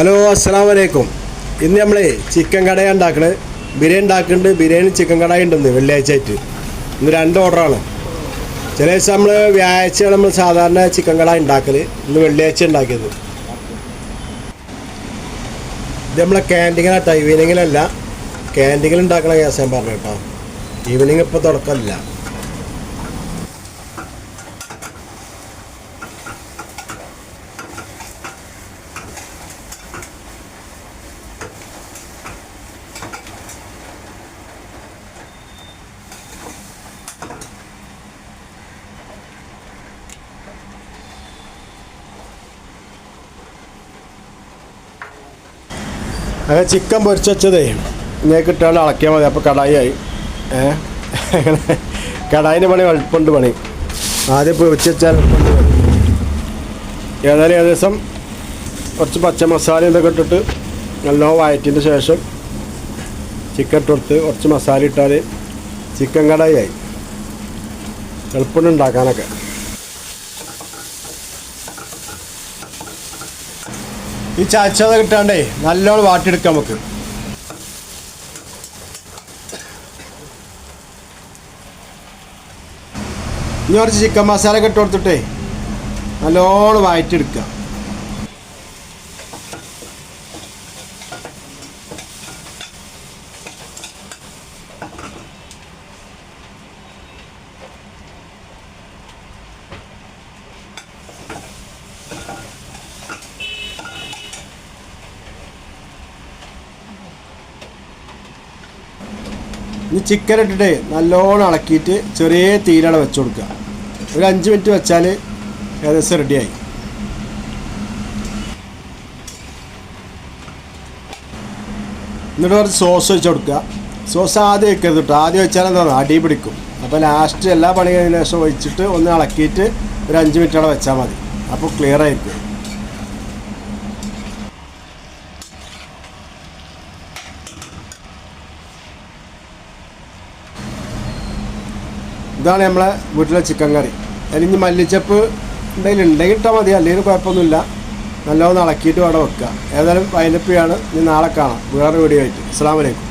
Hello അസ്സാം വലൈക്കും ഇന്ന് നമ്മൾ ചിക്കൻ കടയാണ് ഉണ്ടാക്കണത് ബിരിയാണി ഉണ്ടാക്കുന്നുണ്ട് ബിരിയാണി ചിക്കൻ കടായി ഉണ്ടെന്ന് വെള്ളിയാഴ്ച ആയിട്ട് ഇന്ന് രണ്ട് ഓർഡറാണ്. ചില ദിവസം നമ്മൾ വ്യാഴാഴ്ചയാണ് നമ്മൾ സാധാരണ ചിക്കൻ കടായി ഉണ്ടാക്കൽ ഇന്ന് വെള്ളിയാഴ്ച ഉണ്ടാക്കിയത്. ഇത് നമ്മളെ ക്യാന്റീനിലാട്ടോ ഈവനിങ്ങിലല്ല ക്യാന്റീനിൽ ഉണ്ടാക്കണ ഗ്യാസ് ഞാൻ പറഞ്ഞു കേട്ടോ. ഈവനിങ് ഇപ്പോൾ തുടക്കമില്ല. അങ്ങനെ ചിക്കൻ പൊരിച്ച് വെച്ചതേ ഇങ്ങനെ കിട്ടാണ്ട് അളക്കിയാൽ മതി. അപ്പോൾ കടായി ആയി അങ്ങനെ കടായിന്റെ പണി എളുപ്പമുണ്ട് പണി. ആദ്യം പൊരിച്ച് വെച്ചാൽ. ഏതായാലും ഏകദേശം കുറച്ച് പച്ച മസാല ഇതൊക്കെ ഇട്ടിട്ട് നല്ലോണം വയറ്റിന്റെ ശേഷം ചിക്കൻ ഇട്ടെടുത്ത് കുറച്ച് മസാല ഇട്ടാൽ ചിക്കൻ കടായി ആയി എളുപ്പമുണ്ട് ഉണ്ടാക്കാനൊക്കെ. ഈ ചാച്ചത കിട്ടാണ്ടേ നല്ലോണം വാട്ടിയെടുക്കാം നമുക്ക്. ഇനി കുറച്ച് ചിക്കൻ മസാല ഒക്കെ കൊടുത്തിട്ടേ നല്ലോണം വായിട്ടെടുക്കുക ഇനി ചിക്കൻ ഇട്ടിട്ട് നല്ലോണം ഇളക്കിയിട്ട് ചെറിയ തീയിലാണ് വെച്ച് കൊടുക്കുക. ഒരു അഞ്ച് മിനിറ്റ് വെച്ചാൽ ഏകദേശം റെഡിയായി എന്നിട്ട് കുറച്ച് സോസ് വെച്ച് കൊടുക്കുക. സോസ് ആദ്യം വെക്കരുത് കേട്ടോ ആദ്യം വെച്ചാൽ എന്താണ് അടി പിടിക്കും. അപ്പോൾ ലാസ്റ്റ് എല്ലാ പണി കഴിഞ്ഞ ശേഷം ഒഴിച്ചിട്ട് ഒന്ന് ഇളക്കിയിട്ട് ഒരു അഞ്ച് മിനിറ്റ് അവിടെ വെച്ചാൽ മതി. അപ്പോൾ ക്ലിയർ ആയിരിക്കും. ഇതാണ് നമ്മളെ വീട്ടിലെ ചിക്കൻ കറി. അതിന് മല്ലിച്ചപ്പ് എന്തെങ്കിലും ഉണ്ടെങ്കിൽ ഇട്ടാൽ മതി. അല്ലെങ്കിൽ കുഴപ്പമൊന്നുമില്ല. നല്ലോണം ഇളക്കിയിട്ട് അവിടെ വെക്കുക. ഏതായാലും വൈനപ്പിയാണ്. ഇനി നാളെ കാണാം. വേറെ വീഡിയോ ആയിട്ട്. അസ്സാം വലൈക്കും